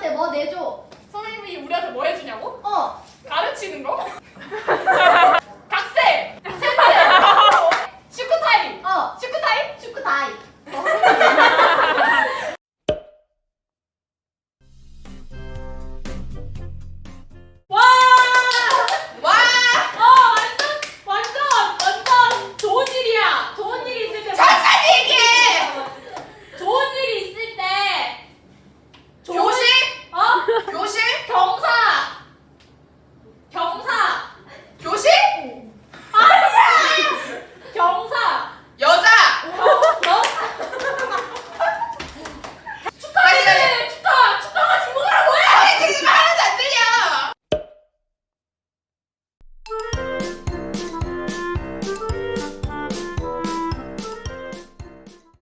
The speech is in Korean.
우리한테 뭐 내줘. 선생님이 우리한테 뭐 해주냐고? 어. 가르치는 거?